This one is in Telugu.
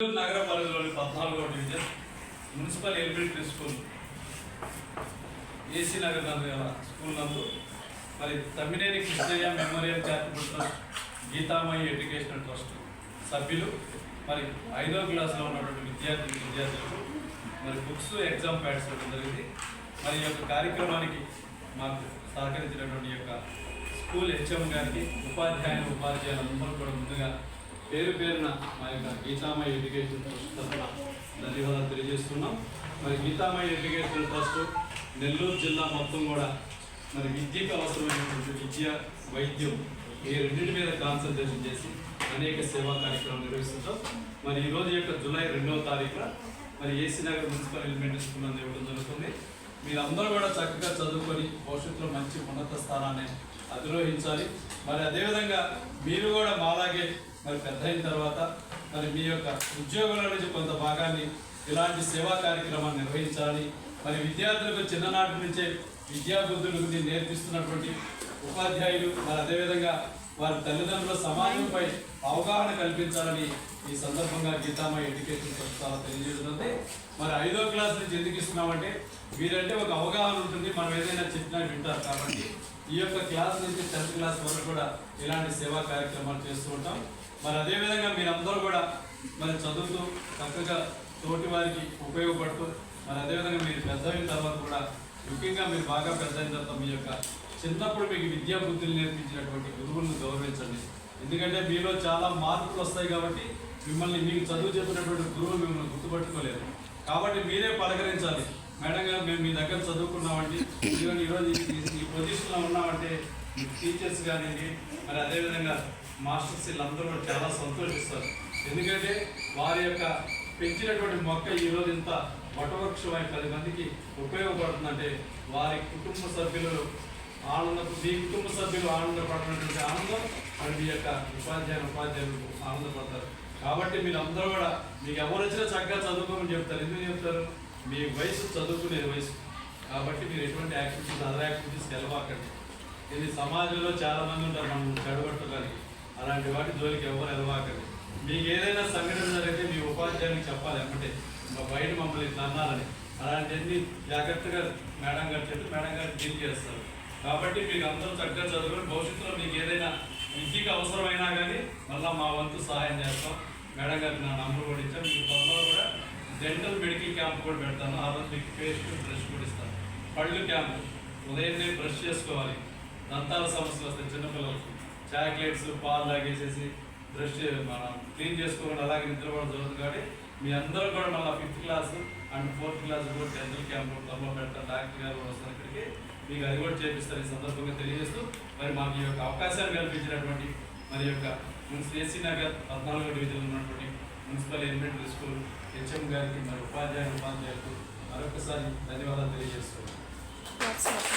నగర పరిధిలోని పద్నాలుగో division municipal elementary school AC Nagar నందు స్కూల్ నందు. మరి Tammineni Krishnaiah memorial charitable trust Geethamaya educational trust సభ్యులు మరి ఐదో క్లాస్లో ఉన్నటువంటి విద్యార్థి విద్యార్థులకు మరి బుక్స్ ఎగ్జామ్ ప్యాడ్స్ ఇవ్వడం జరిగింది. మరి ఈ యొక్క కార్యక్రమానికి మాకు సహకరించినటువంటి యొక్క స్కూల్ హెచ్ఎం గారికి ఉపాధ్యాయులు ఉపాధ్యాయులందరూ కూడా ముందుగా పేరు పేరున మా యొక్క గీతామయ ఎడ్యుకేషన్ ట్రస్ట్ తరఫున ధన్యవాదాలు తెలియజేస్తున్నాం. మరి గీతామయ ఎడ్యుకేషన్ ట్రస్ట్ నెల్లూరు జిల్లా మొత్తం కూడా మరి విద్యకు అవసరమైనటువంటి విద్య వైద్యం ఈ రెండింటి మీద కాన్సన్ట్రేషన్ చేసి అనేక సేవా కార్యక్రమాలు నిర్వహిస్తుంటాం. మరి ఈ రోజు యొక్క జూలై రెండవ తారీఖున మరి AC Nagar municipal elementary school అని ఇవ్వడం జరుగుతుంది. మీరందరూ కూడా చక్కగా చదువుకొని భవిష్యత్తులో మంచి ఉన్నత స్థానాన్ని అధిరోహించాలి. మరి అదేవిధంగా మీరు కూడా మాలాగే మరి పెద్ద అయిన తర్వాత మరి మీ యొక్క ఉద్యోగుల నుంచి కొంత భాగాన్ని ఇలాంటి సేవా కార్యక్రమాన్ని నిర్వహించాలని మరి విద్యార్థులకు చిన్ననాటి నుంచే విద్యా బుద్ధులకు నేర్పిస్తున్నటువంటి ఉపాధ్యాయులు మరి అదేవిధంగా వారి తల్లిదండ్రుల సమాజంపై అవగాహన కల్పించాలని ఈ సందర్భంగా గీతామయ ఎడ్యుకేషన్ సంస్థ తెలియజేస్తుంది. మరి ఐదో క్లాస్ నుంచి ఎందుకు ఇస్తున్నామంటే వీరంటే ఒక అవగాహన ఉంటుంది మనం ఏదైనా చెప్పినా వింటారు కాబట్టి. ఈ యొక్క క్లాస్ నుంచి టెన్త్ క్లాస్ వరకు కూడా ఇలాంటి సేవా కార్యక్రమాలు చేస్తూ ఉంటాం. మరి అదేవిధంగా మీరందరూ కూడా మరి చదువుతూ చక్కగా తోటి వారికి ఉపయోగపడుతూ మరి అదేవిధంగా మీరు పెద్ద అయిన తర్వాత కూడా ముఖ్యంగా మీరు బాగా పెద్ద అయిన తర్వాత మీ యొక్క చిన్నప్పుడు మీకు విద్యా బుద్ధులు నేర్పించినటువంటి గురువులను గౌరవించండి. ఎందుకంటే మీలో చాలా మార్పులు వస్తాయి కాబట్టి మిమ్మల్ని మీకు చదువు చెప్పినటువంటి గురువులు మిమ్మల్ని గుర్తుపట్టుకోలేరు కాబట్టి మీరే పలకరించాలి. మేడం గారు మేము మీ దగ్గర చదువుకున్నామండి. ఈరోజు ఈ- ఈ పొజిషన్లో ఉన్నామంటే మీ టీచర్స్ కానివ్వండి మరి అదేవిధంగా మాస్టర్స్ వీళ్ళందరూ కూడా చాలా సంతోషిస్తారు. ఎందుకంటే వారి యొక్క పెంచినటువంటి మొక్క ఈరోజు ఇంత వటవృక్షమై పది మందికి ఉపయోగపడుతుందంటే వారి కుటుంబ సభ్యులు ఆనంద మీ కుటుంబ సభ్యులు ఆనందపడినటువంటి ఆనందం మరి మీ యొక్క ఉపాధ్యాయులు ఉపాధ్యాయులు ఆనందపడతారు. కాబట్టి మీరు అందరూ కూడా మీకు ఎవరు వచ్చినా చక్కగా చదువుకోమని చెప్తారు. ఎందుకు చెప్తారు? మీ వయసు చదువుకునే వయసు. కాబట్టి మీరు ఎటువంటి యాక్టివిటీస్ అదర్ యాక్టివిటీస్ వెళ్ళవాకండి ఇది సమాజంలో చాలామంది ఉంటారు మనం చెడగొట్టడానికి. అలాంటి వాటి జోలికి ఎవరు వెళ్ళవాకండి. మీకు ఏదైనా సంఘటన జరిగితే మీ ఉపాధ్యాయునికి చెప్పాలి. అంటే మా బయట మమ్మల్ని ఇట్లా అన్నారని అలాంటివన్నీ జాగ్రత్తగా మేడం గారు చెప్పి మేడం గారు డీల్ చేస్తారు. కాబట్టి మీకు అందరూ చక్కగా చదువుకొని భవిష్యత్తులో మీకు ఏదైనా విద్యకి అవసరమైనా కానీ మళ్ళీ మా వంతు సహాయం చేస్తాం. మేడం గారికి నా నంబర్ కూడా ఇచ్చాను మీకు త్వరలో కూడా డెంటల్ మెడికల్ క్యాంప్ కూడా పెడతాను. ఆ రోజు మీకు పేస్ట్ బ్రష్ కూడా ఇస్తాను. పళ్ళు క్యాంప్ ఉదయం బ్రష్ చేసుకోవాలి. దంతాల సమస్యలు వస్తాయి చిన్నపిల్లలకు చాక్లెట్స్ పాలు లాగేసేసి బ్రష్ మనం క్లీన్ చేసుకోకుండా అలాగే నిద్రపోవడం జరుగుతుంది కాబట్టి మీ అందరూ కూడా మళ్ళీ fifth class and fourth class కూడా డెంటల్ క్యాంప్ త్వరలో పెడతారు డాక్టర్ గారు వస్తారు ఇక్కడికి. మీకు అది కూడా చేపిస్తారు ఈ సందర్భంగా తెలియజేస్తూ మరి మాకు ఈ యొక్క అవకాశాన్ని కల్పించినటువంటి మరి యొక్క మున్సిపల్ ఏసీ నగర్ పద్నాలుగో డివిజన్ ఉన్నటువంటి మున్సిపల్ ఎలిమెంటరీ స్కూల్ హెచ్ఎం గారికి మరి ఉపాధ్యాయులు ఉపాధ్యాయులకు మరొకసారి ధన్యవాదాలు తెలియజేస్తున్నాను